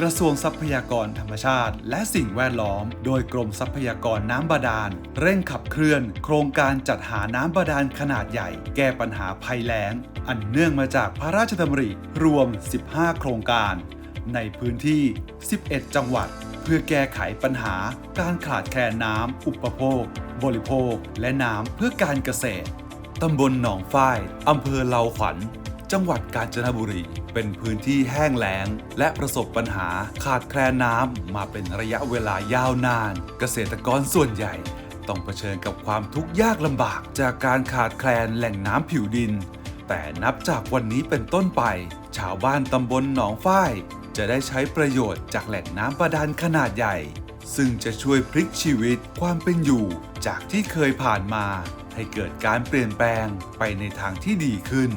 กระทรวงทรัพยากรธรรมชาติ และสิ่งแวดล้อม โดยกรมทรัพยากรน้ำบาดาล เร่งขับเคลื่อน โครงการจัดหาน้ำบาดาลขนาดใหญ่ แก้ปัญหาภัยแล้ง อันเนื่องมาจากพระราชดำริรวม 15 โครงการ ในพื้นที่ 11 จังหวัด เพื่อแก้ไขปัญหา การขาดแคลนน้ำอุปโภค บริโภค และน้ำเพื่อการเกษตรตำบลหนองฝ้ายอำเภอเลาขวัญ จังหวัดกาญจนบุรี เป็นพื้นที่แห้งแล้ง และประสบปัญหาขาดแคลนน้ำมาเป็นระยะเวลายาวนาน เกษตรกรส่วนใหญ่ ต้องเผชิญกับความทุกข์ยากลำบาก จากการขาดแคลนแหล่งน้ำผิวดิน แต่นับจากวันนี้เป็นต้นไป ชาวบ้านตำบลหนองฝ้าย จะได้ใช้ประโยชน์จากแหล่งน้ำบาดาลขนาดใหญ่ ซึ่งจะช่วยพลิกชีวิตความเป็นอยู่ จากที่เคยผ่านมา ให้เกิดการเปลี่ยนแปลงไปในทางที่ดีขึ้น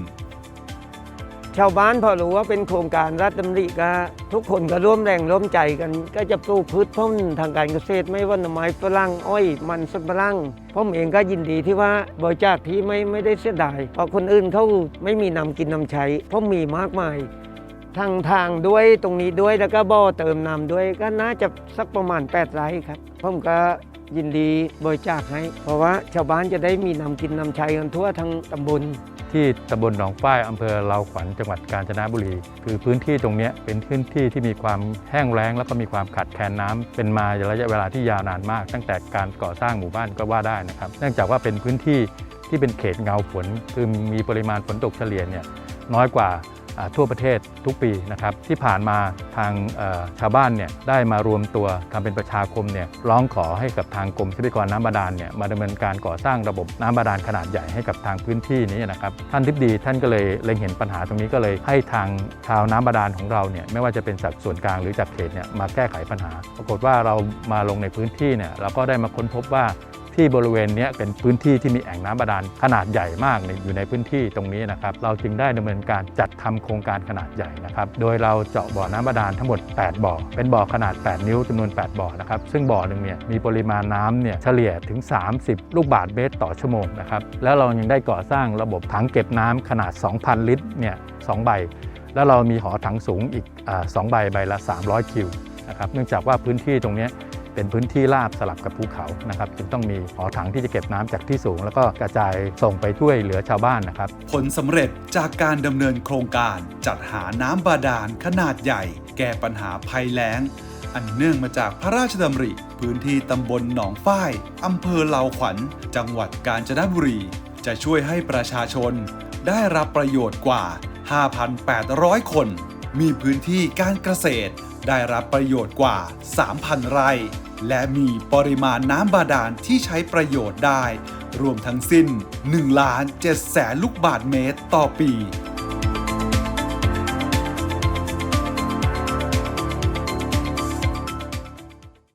ชาวบ้านพอรู้ว่าเป็นโครงการรัฐดำริก็ทุกคนก็ร่วมแรงร่วมใจกัน ก็จะปลูกพืชพ้นทางการเกษตรไม่ว่าหน่อไม้ฝรั่งอ้อย มันสัปะรังผมเองก็ยินดีที่ว่าบริจาคที่ไม่ไม่ได้เสียดายเพราะคนอื่นเขาไม่มีนำกินนำใช้ผมมีมากมายทางทางด้วยตรงนี้ด้วยแล้วก็บ่อเติมน้ำด้วยก็น่าจะสักประมาณ8ไร่ครับผมก็ยินดีบริจาคให้ เพราะว่าชาวบ้านจะได้มีนำกินนำใช้กันทั่วทั้งตำบล ที่ตำบลหนองป้ายอำเภอลาวขวัญจังหวัดกาญจนบุรี คือพื้นที่ตรงนี้เป็นพื้นที่ที่มีความแห้งแล้ง แล้วก็มีความขาดแคลนน้ำเป็นมาระยะเวลาที่ยาวนานมาก ตั้งแต่การก่อสร้างหมู่บ้านก็ว่าได้นะครับ เนื่องจากว่าเป็นพื้นที่ที่เป็นเขตเงาฝน คือมีปริมาณฝนตกเฉลี่ยเนี่ยน้อยกว่า ทั่วประเทศทุกปีนะครับที่ผ่านมาทางชาวบ้านเนี่ยได้มารวมตัวทำเป็นประชาคมเนี่ยร้องขอให้กับทางกรมทรัพยากรน้ำบาดาลเนี่ยมาดำเนินการก่อสร้างระบบน้ำบาดาลขนาดใหญ่ให้กับทางพื้นที่นี้นะครับท่านทิบดีท่านก็เลยเล็งเห็นปัญหาตรงนี้ก็เลยให้ทางชาวน้ำบาดาลของเราเนี่ยไม่ว่าจะเป็นจากส่วนกลางหรือจากเขตเนี่ยมาแก้ไขปัญหา ปรากฏว่าเรามาลงในพื้นที่เนี่ยเราก็ได้มาค้นพบว่า ที่บริเวณนี้เป็นพื้นที่ที่มีแอ่งน้ำบาดาลขนาดใหญ่มากในอยู่ในพื้นที่ตรงนี้นะครับเราจึงได้ดำเนินการจัดทำโครงการขนาดใหญ่นะครับโดยเราเจาะบ่อน้ำบาดาลทั้งหมด 8 บ่อ เป็นบ่อขนาด 8 นิ้วจำนวน 8 บ่อนะครับซึ่งบ่อหนึ่งเนี่ยมีปริมาณน้ำเนี่ยเฉลี่ยถึง 30 ลูกบาศก์เมตรต่อชั่วโมงนะครับแล้วเรายังได้ก่อสร้างระบบถังเก็บน้ำขนาด 2,000 ลิตรเนี่ยสใบ แล้วเรามีหอถังสูงอีกอาสองใบใบละ 300 คิวนะครับเนื่องจากว่าพื้นที่ตรงนี้ เป็นพื้นที่ราบสลับกับภูเขานะครับจึงต้องมีหอถังที่จะเก็บน้ำจากที่สูง แล้วก็กระจายส่งไปช่วยเหลือชาวบ้านนะครับ ผลสำเร็จจากการดำเนินโครงการจัดหาน้ำบาดาลขนาดใหญ่ แก้ปัญหาภัยแล้ง อันเนื่องมาจากพระราชดำริ พื้นที่ตำบลหนองฝ้ายอำเภอเหลาขวัญ จังหวัดกาญจนบุรี จะช่วยให้ประชาชนได้รับประโยชน์กว่า 5,800 คน มีพื้นที่การเกษตร ได้รับประโยชน์กว่า 3,000 ไร่ และมีปริมาณน้ำบาดาลที่ใช้ประโยชน์ได้ รวมทั้งสิ้น1ล้าน7แสนลูกบาทเมตรต่อปี